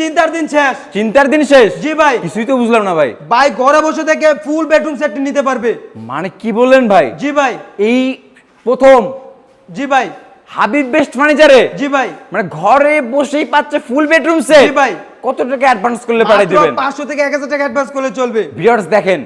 চিন্তার দিন শেষ। চিন্তার দিন শেষ? জি ভাই। কিছুই তো বুঝলাম না ভাই। ভাই ঘরে বসে থেকে ফুল বেডরুম সেট নিতে পারবে। মানে কি বললেন ভাই? জি ভাই। এই প্রথম জি ভাই। হাবিব বেস্ট ফার্নিচারে জি ভাই। মানে ঘরে বসেই পাচ্ছে ফুল বেডরুম সেট জি ভাই। কত টাকা অ্যাডভান্স করলে পাঠিয়ে দিবেন? পাঁচশো থেকে এক হাজার টাকা অ্যাডভান্স করলে চলবে। ভিউয়ার্স দেখেন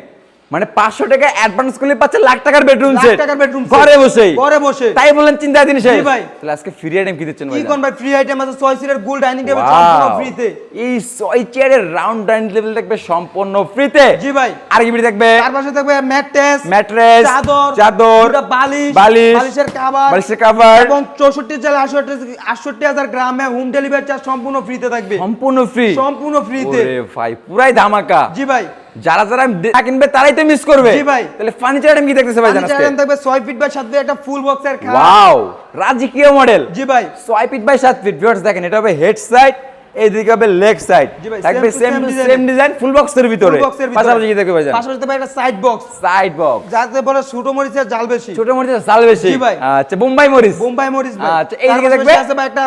মানে 500 টাকা অ্যাডভান্স করলে পাচ্ছে লাখ টাকার বেডরুম লাখ সেট টাকার set। ঘরে বসেই। ঘরে বসে। তাই বলেন চিন্তা দিন জি ভাই। তাহলে আজকে ফ্রি আইটেম কি দিচ্ছেন ভাই? কোন ভাই? ফ্রি আইটেম আছে ছয় সিটের গোল ডাইনিং টেবিল! সম্পূর্ণ ফ্রিতে এই ছয় চেয়ারের রাউন্ড ডাইনিং টেবিল থাকবে সম্পূর্ণ ফ্রিতে জি ভাই। আর কি থাকবে তার পাশে থাকবে ম্যাট্রেস ম্যাট্রেস চাদর চাদর দুটা বালিশ বালিশ, বালিশের কভার বালিশের কভার এবং চৌষট্টি জেলা আটষট্টি আটষট্টি হাজার গ্রামে হোম ডেলিভারি চার্জ সম্পূর্ণ ফ্রিতে থাকবে। সম্পূর্ণ ফ্রি সম্পূর্ণ ফ্রিতে ওরে ভাই পুরাই ধামাকা। জি ভাই। যারা যারা না কিনবে তারাই তো মিস করবে। জি ভাই। তাহলে ফার্নিচার আইটেম কি দেখতেছে ভাই জানাস ফার্নিচার থাকবে ছয় ফিট বাই সাত ফিট একটা ফুল বক্সের খাট। ওয়াও রাজকীয় মডেল জি ভাই। ছয় ফিট বাই সাত ফিট ভিউয়ার্স দেখেন এটা হবে হেড সাইড এইদিকে হবে লেগ সাইড থাকবে সেম। সেম ডিজাইন ফুল বক্সের ভিতরে। পাশাপাশি কি দেখবে ভাই পাশাপাশি থাকবে একটা সাইড বক্স সাইড বক্স যাতে বলে ছোট মরিচের জাল বেশি। ছোট মরিচের জাল বেশি। জি ভাই। আচ্ছা বোম্বাই মরিচ। বোম্বাই মরিচ ভাই। আচ্ছা, এইদিকে দেখবে? আছে ভাই একটা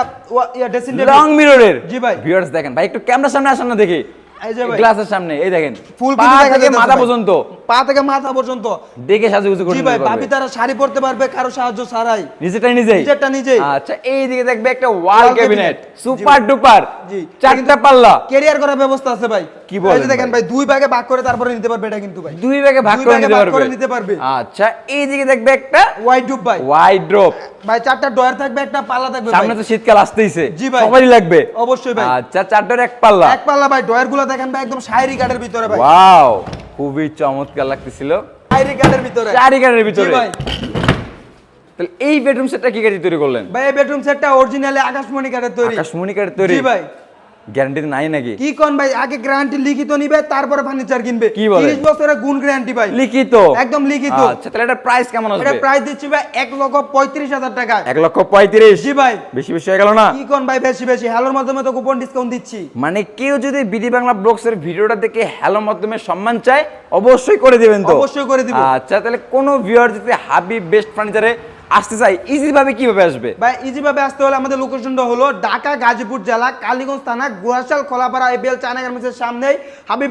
ইয়া ড্রেসিং লং মিররের জি ভাই। ভিউয়ার্স দেখেন ভাই একটু ক্যামেরার সামনে আসেন না দেখি। গ্লাসের সামনে এই দেখেন ফুল কিন্তু দেখা থেকে মাথা পর্যন্ত। পা থেকে মাথা পর্যন্ত। দেখে সাজুগুজু করে জি ভাই পারবে। ভাবি তারা শাড়ি পরতে পারবে কারও সাহায্য ছাড়াই। নিজেরটাই নিজেই? নিজেরটা নিজেই। আচ্ছা এই দিকে দেখবে একটা ওয়াল ক্যাবিনেট। Super duper. জি। চারটা পাল্লা। ক্যারিয়ার করার ব্যবস্থা আছে ভাই। কি বলেন এই যে দেখেন ভাই? দুই ভাগে ভাগ করে তারপরে নিতে পারবে এটা কিন্তু ভাই। দুই ভাগে ভাগ করে নিতে পারবে। নিতে পারবে। আচ্ছা এই দিকে দেখবে একটা ওয়াইড ডুব ভাই। ওয়াইড ড্রপ ভাই চারটা ডয়ার থাকবে একটা পাল্লা থাকবে সামনে তো শীতকাল আসতেইছে। জি ভাই। সবারই লাগবে। অবশ্যই ভাই। আচ্ছা চারটার এক পাল্লা। এক পাল্লা ভাই ডয়ারগুলো দেখেন ভাই একদম শায়রি কাঠের ভিতরে ভাই। ওয়াও খুবই চমৎকার লাগতেছিল। ভিতরে। তাহলে এই বেডরুম সেটটা কি কাজে তৈরি করলেন? ভাই এই বেডরুম সেটটা অরিজিনালি আকাশমণি কাঠের তৈরি। আকাশমণি কাঠের তৈরি। জি ভাই। গ্যারান্টি নাই নাকি? কি কোন ভাই আগে গ্যারান্টি লিখিত নিবে তারপরে ফার্নিচার কিনবে। কি বলেন? 30 বছরের গুণ গ্যারান্টি ভাই। লিখিত? একদম লিখিত। আচ্ছা তাহলে এটা প্রাইস কেমন এটা প্রাইস দিচ্ছি ভাই এক লক্ষ পঁয়ত্রিশ হাজার টাকা। এক লক্ষ পঁয়ত্রিশ? জি ভাই। বেশি বেশি হয়ে গেল না? কি কোন ভাই বেশি বেশি? হ্যালোর মাধ্যমে তো কুপন ডিসকাউন্ট দিচ্ছি। মানে কেউ যদি বিডি বাংলা ব্লগসের ভিডিওটা দেখে হ্যালো মাধ্যমে সম্মান চায় অবশ্যই করে দিবেন তো? অবশ্যই করে দিব। আচ্ছা তাহলে কোন ভিউয়ার যদি হাবিব বেস্ট ফার্নিচারে আসতে চাই ইজিভাবে কীভাবে আসবে? ভাই ইজিভাবে আসতে হলে আমাদের লোকেশনটা হলো ঢাকা, গাজীপুর জেলা, কালীগঞ্জ থানা, গোয়াশাল, খোলাপাড়া এবিএল চায়না গার্মেন্টসের সামনেই হাবিব